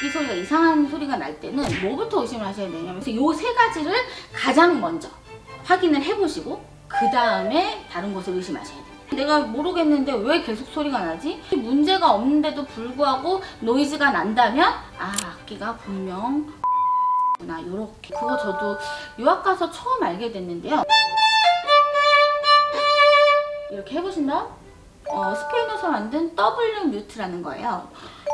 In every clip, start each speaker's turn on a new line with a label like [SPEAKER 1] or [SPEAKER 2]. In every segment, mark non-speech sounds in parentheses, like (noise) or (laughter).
[SPEAKER 1] 악기 소리가 이상한 소리가 날 때는 뭐부터 의심을 하셔야 되냐면 요 세 가지를 가장 먼저 확인을 해보시고 그 다음에 다른 것을 의심하셔야 돼요. 내가 모르겠는데 왜 계속 소리가 나지? 문제가 없는데도 불구하고 노이즈가 난다면 아 악기가 분명 구나 요렇게 그거 저도 유학 가서 처음 알게 됐는데요. 이렇게 해보신 다음 어, 스페인어에서 만든 W 뮤트라는 거예요.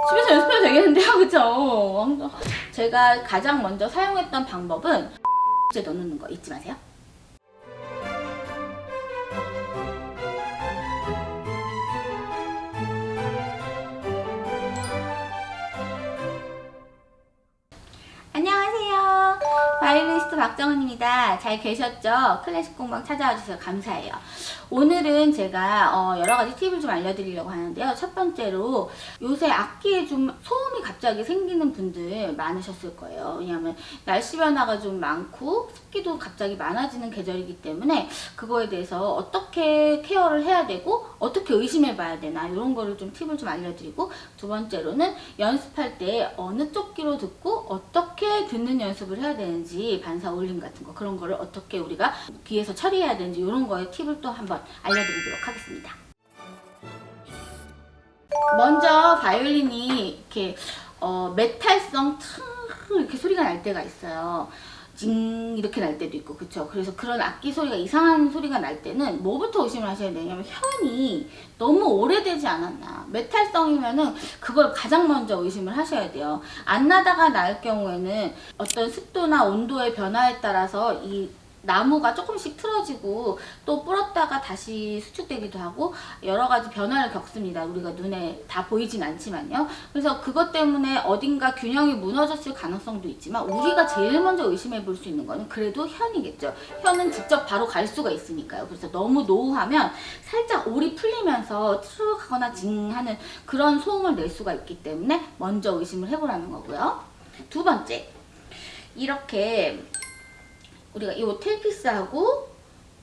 [SPEAKER 1] 집에서 연습해도 되겠는데요, (laughs) 그쵸? 제가 가장 먼저 사용했던 방법은 (laughs) 이제 넣는 거 잊지 마세요. 박정은입니다. 잘 계셨죠? 클래식 공방 찾아와 주셔서 감사해요. 오늘은 제가 어, 여러 가지 팁을 좀 알려드리려고 하는데요. 첫 번째로 요새 악기에 좀 소음이 갑자기 생기는 분들 많으셨을 거예요. 왜냐하면 날씨 변화가 좀 많고 습기도 갑자기 많아지는 계절이기 때문에 그거에 대해서 어떻게 케어를 해야 되고 어떻게 의심해 봐야 되나 이런 거를 좀 팁을 좀 알려드리고 두 번째로는 연습할 때 어느 쪽 귀로 듣고 어떻게 듣는 연습을 해야 되는지 반사 올림 같은 거 그런 거를 어떻게 우리가 귀에서 처리해야 되는지 이런 거에 팁을 또 한번 알려드리도록 하겠습니다. 먼저 바이올린이 이렇게 어, 메탈성 퉁 이렇게 소리가 날 때가 있어요. 징 이렇게 날 때도 있고 그쵸? 그래서 그런 악기 소리가 이상한 소리가 날 때는 뭐부터 의심을 하셔야 되냐면 현이 너무 오래되지 않았나. 메탈성이면은 그걸 가장 먼저 의심을 하셔야 돼요. 안 나다가 날 경우에는 어떤 습도나 온도의 변화에 따라서 이 나무가 조금씩 틀어지고 또 불었다가 다시 수축되기도 하고 여러 가지 변화를 겪습니다. 우리가 눈에 다 보이진 않지만요. 그래서 그것 때문에 어딘가 균형이 무너졌을 가능성도 있지만 우리가 제일 먼저 의심해 볼 수 있는 거는 그래도 현이겠죠. 현은 직접 바로 갈 수가 있으니까요. 그래서 너무 노후하면 살짝 올이 풀리면서 트룩 하거나 징 하는 그런 소음을 낼 수가 있기 때문에 먼저 의심을 해보라는 거고요. 두 번째. 이렇게 우리가 이 텔피스하고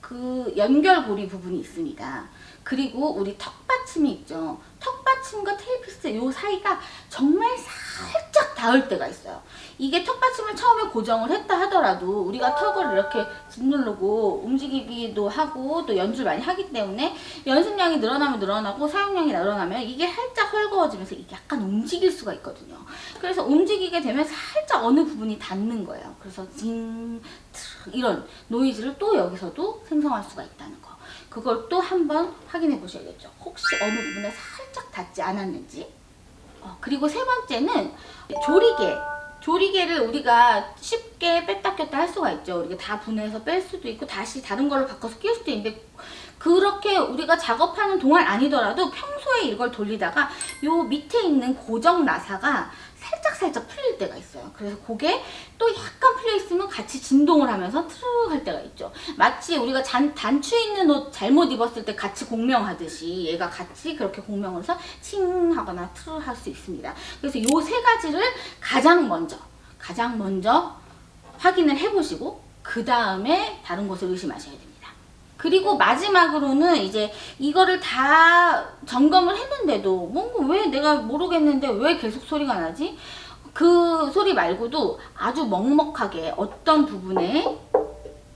[SPEAKER 1] 그 연결고리 부분이 있습니다. 그리고 우리 턱받침이 있죠. 턱받침과 텔피스 이 사이가 정말 살짝 닿을 때가 있어요. 이게 턱받침을 처음에 고정을 했다 하더라도 우리가 턱을 이렇게 짓누르고 움직이기도 하고 또 연주를 많이 하기 때문에 연습량이 늘어나면 늘어나고 사용량이 늘어나면 이게 살짝 헐거워지면서 약간 움직일 수가 있거든요. 그래서 움직이게 되면 살짝 어느 부분이 닿는 거예요. 그래서 징, 트 이런 노이즈를 또 여기서도 생성할 수가 있다는 거. 그걸 또 한번 확인해 보셔야겠죠. 혹시 어느 부분에 살짝 닿지 않았는지. 어, 그리고 세 번째는 조리개. 조리개를 우리가 쉽게 뺐다 꼈다 할 수가 있죠. 우리가 다 분해서 뺄 수도 있고 다시 다른 걸로 바꿔서 끼울 수도 있는데 그렇게 우리가 작업하는 동안 아니더라도 평소에 이걸 돌리다가 요 밑에 있는 고정 나사가 살짝 풀릴 때가 있어요. 그래서 그게 또 약간 풀려 있으면 같이 진동을 하면서 트르륵 할 때가 있죠. 마치 우리가 잔, 단추 있는 옷 잘못 입었을 때 같이 공명하듯이 얘가 같이 그렇게 공명을 해서 칭 하거나 트르륵 할 수 있습니다. 그래서 요 세 가지를 가장 먼저 가장 먼저 확인을 해보시고 그 다음에 다른 것을 의심하셔야 됩니다. 그리고 마지막으로는 이제 이거를 다 점검을 했는데도 뭔가 왜 내가 모르겠는데 왜 계속 소리가 나지? 그 소리 말고도 아주 먹먹하게 어떤 부분에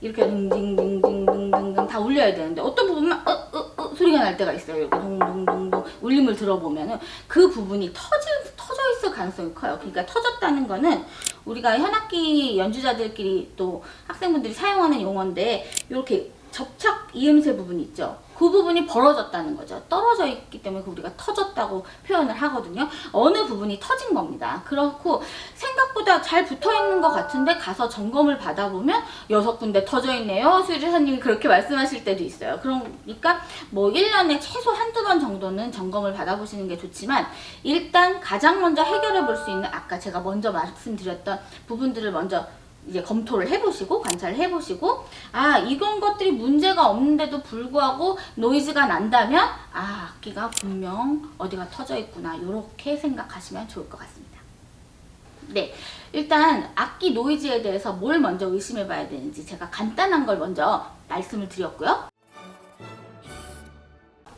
[SPEAKER 1] 이렇게 둥징둥징둥둥둥 다 울려야 되는데 어떤 부분만 어, 어, 어, 소리가 날 때가 있어요. 이렇게 동동동동 울림을 들어보면은 그 부분이 터질 터져 있을 가능성이 커요. 그러니까 터졌다는 거는 우리가 현악기 연주자들끼리 또 학생분들이 사용하는 용어인데 이렇게 접착 이음새 부분 있죠. 그 부분이 벌어졌다는 거죠. 떨어져 있기 때문에 그 우리가 터졌다고 표현을 하거든요. 어느 부분이 터진 겁니다. 그렇고 생각보다 잘 붙어 있는 것 같은데 가서 점검을 받아보면 여섯 군데 터져 있네요. 수의사님이 그렇게 말씀하실 때도 있어요. 그러니까 뭐 1년에 최소 한두 번 정도는 점검을 받아보시는 게 좋지만 일단 가장 먼저 해결해 볼 수 있는 아까 제가 먼저 말씀드렸던 부분들을 먼저 이제 검토를 해보시고 관찰을 해보시고 아 이건 것들이 문제가 없는데도 불구하고 노이즈가 난다면 아 악기가 분명 어디가 터져 있구나 이렇게 생각하시면 좋을 것 같습니다. 네 일단 악기 노이즈에 대해서 뭘 먼저 의심해 봐야 되는지 제가 간단한 걸 먼저 말씀을 드렸고요.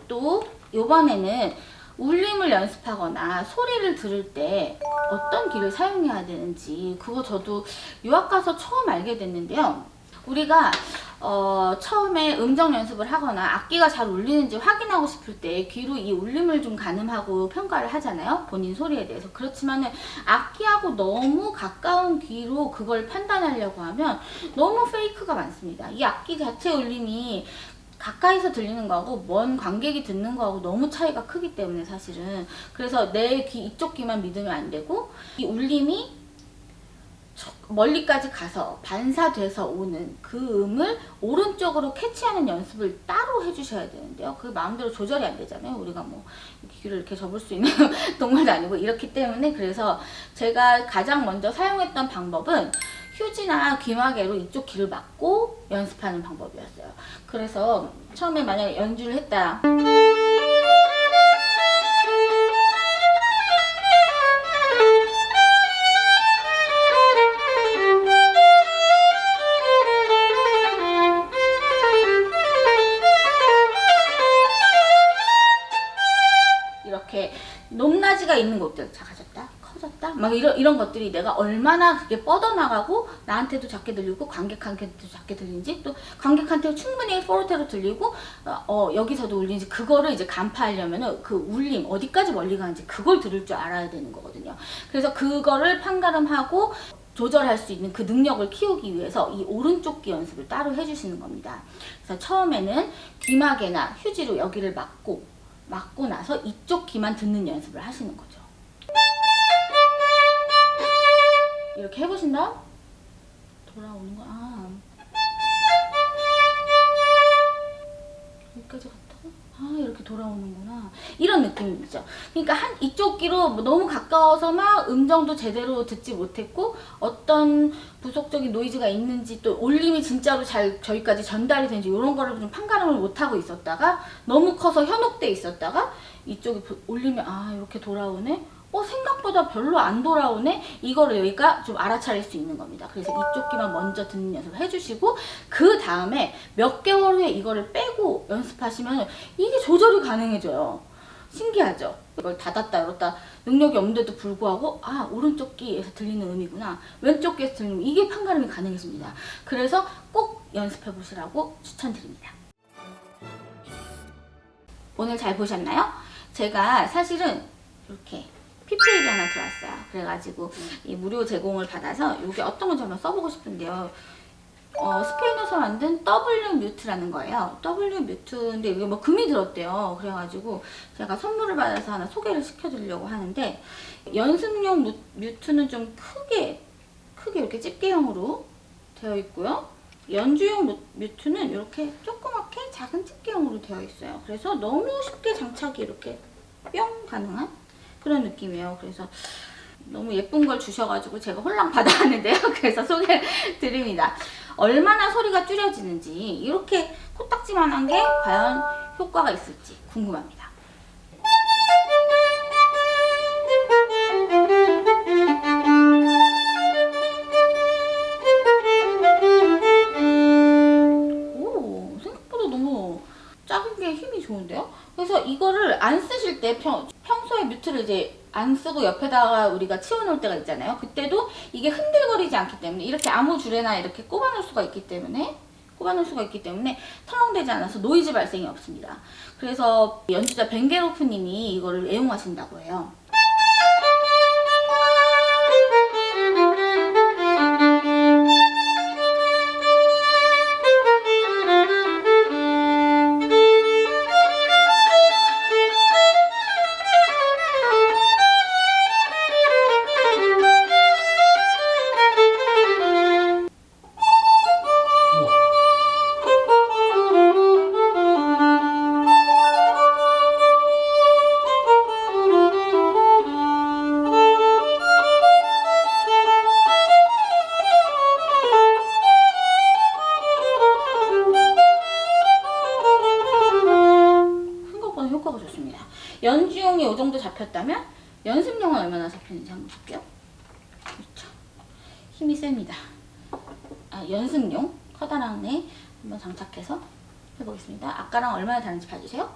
[SPEAKER 1] 또 이번에는 울림을 연습하거나 소리를 들을 때 어떤 귀를 사용해야 되는지 그거 저도 유학 가서 처음 알게 됐는데요. 우리가 어, 처음에 음정 연습을 하거나 악기가 잘 울리는지 확인하고 싶을 때 귀로 이 울림을 좀 가늠하고 평가를 하잖아요. 본인 소리에 대해서. 그렇지만은 악기하고 너무 가까운 귀로 그걸 판단하려고 하면 너무 페이크가 많습니다. 이 악기 자체 울림이 가까이서 들리는 거하고 먼 관객이 듣는 거하고 너무 차이가 크기 때문에 사실은 그래서 내 귀 이쪽 귀만 믿으면 안 되고 이 울림이 저- 멀리까지 가서 반사돼서 오는 그 음을 오른쪽으로 캐치하는 연습을 따로 해주셔야 되는데요. 그 마음대로 조절이 안 되잖아요. 우리가 뭐 귀를 이렇게 접을 수 있는 (laughs) 동물도 아니고 이렇기 때문에 그래서 제가 가장 먼저 사용했던 방법은 휴지나 귀마개로 이쪽 귀를 막고 연습하는 방법이었어요. 그래서 처음에 만약에 연주를 했다. 이렇게 높낮이가 있는 곳들 작 커졌다 막 이런 이런 것들이 내가 얼마나 그게 뻗어나가고 나한테도 작게 들리고 관객한테도 작게 들리는지 또 관객한테 충분히 포르테로 들리고 어, 어, 여기서도 울리는지 그거를 이제 간파하려면은 그 울림 어디까지 멀리 가는지 그걸 들을 줄 알아야 되는 거거든요 그래서 그거를 판가름하고 조절할 수 있는 그 능력을 키우기 위해서 이 오른쪽 귀 연습을 따로 해주시는 겁니다. 그래서 처음에는 귀마개나 휴지로 여기를 막고 막고 나서 이쪽 귀만 듣는 연습을 하시는 거죠. 이렇게 해보신다? 돌아오는 거, 아. 여기까지 갔다가, 아, 이렇게 돌아오는구나. 이런 느낌이죠. 그러니까 한, 이쪽 귀로 뭐 너무 가까워서 막 음정도 제대로 듣지 못했고, 어떤 부속적인 노이즈가 있는지 또 올림이 진짜로 잘 저희까지 전달이 되는지 이런 거를 좀 판가름을 못하고 있었다가 너무 커서 현혹돼 있었다가 이쪽이 부- 올림이 아 이렇게 돌아오네 어 생각보다 별로 안 돌아오네? 이거를 여기가 좀 알아차릴 수 있는 겁니다. 그래서 이쪽 귀만 먼저 듣는 연습을 해주시고 그 다음에 몇 개월 후에 이거를 빼고 연습하시면 이게 조절이 가능해져요. 신기하죠? 이걸 닫았다 열었다 능력이 없는데도 불구하고 아 오른쪽 귀에서 들리는 음이구나. 왼쪽 귀에서 들리는 음 이게 판가름이 가능해집니다. 그래서 꼭 연습해 보시라고 추천드립니다. 오늘 잘 보셨나요? 제가 사실은 이렇게 PPL이 하나 들어왔어요 그래가지고 이 무료 제공을 받아서 이게 어떤 건지 한번 써보고 싶은데요 어, 스페인에서 만든 W 뮤트라는 거예요. W 뮤트인데 이게 뭐 금이 들었대요. 그래가지고 제가 선물을 받아서 하나 소개를 시켜드리려고 하는데 연습용 뮤- 뮤트는 좀 크게 크게 이렇게 집게형으로 되어 있고요. 연주용 뮤- 뮤트는 이렇게 조그맣게 작은 집게형으로 되어 있어요. 그래서 너무 쉽게 장착이 이렇게 뿅 가능한 그런 느낌이에요. 그래서 너무 예쁜 걸 주셔가지고 제가 홀랑 받아왔는데요. (laughs) 그래서 소개를 드립니다. 얼마나 소리가 줄여지는지 이렇게 코딱지만한 게 과연 효과가 있을지 궁금합니다. 뮤트를 이제 안 쓰고 옆에다가 우리가 치워놓을 때가 있잖아요. 그때도 이게 흔들거리지 않기 때문에 이렇게 아무 줄에나 이렇게 꼽아놓을 수가 있기 때문에 꼽아놓을 수가 있기 때문에 털렁대지 않아서 노이즈 발생이 없습니다. 그래서 연주자 벤게로프님이 이거를 애용하신다고 해요. 정도 잡혔다면 연습용은 얼마나 잡혔는지 한번 볼게요. 그렇죠. 힘이 셉니다. 아, 연습용 커다란 애 한번 장착해서 해보겠습니다. 아까랑 얼마나 다른지 봐주세요.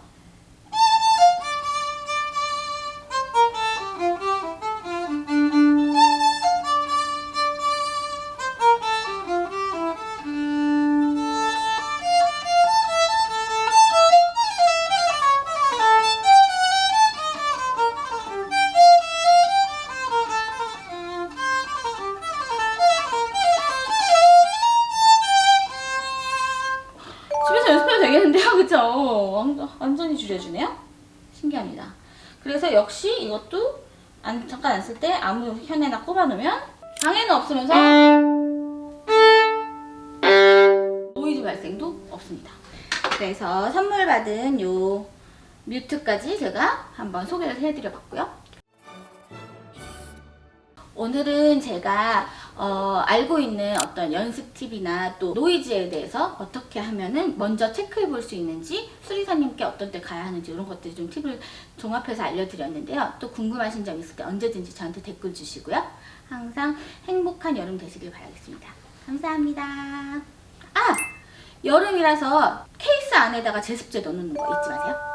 [SPEAKER 1] 줄여주네요. 신기합니다. 그래서 역시 이것도 안, 잠깐 안 쓸 때 아무 현에나 꼽아놓으면 방해는 없으면서 노이즈 발생도 없습니다. 그래서 선물 받은 요 뮤트까지 제가 한번 소개를 해드려 봤고요. 오늘은 제가 어, 알고 있는 어떤 연습 팁이나 또 노이즈에 대해서 어떻게 하면은 먼저 체크해 볼 수 있는지 수리사님께 어떤 때 가야 하는지 이런 것들 좀 팁을 종합해서 알려드렸는데요. 또 궁금하신 점 있을 때 언제든지 저한테 댓글 주시고요. 항상 행복한 여름 되시길 바라겠습니다. 감사합니다. 아! 여름이라서 케이스 안에다가 제습제 넣는 거 잊지 마세요.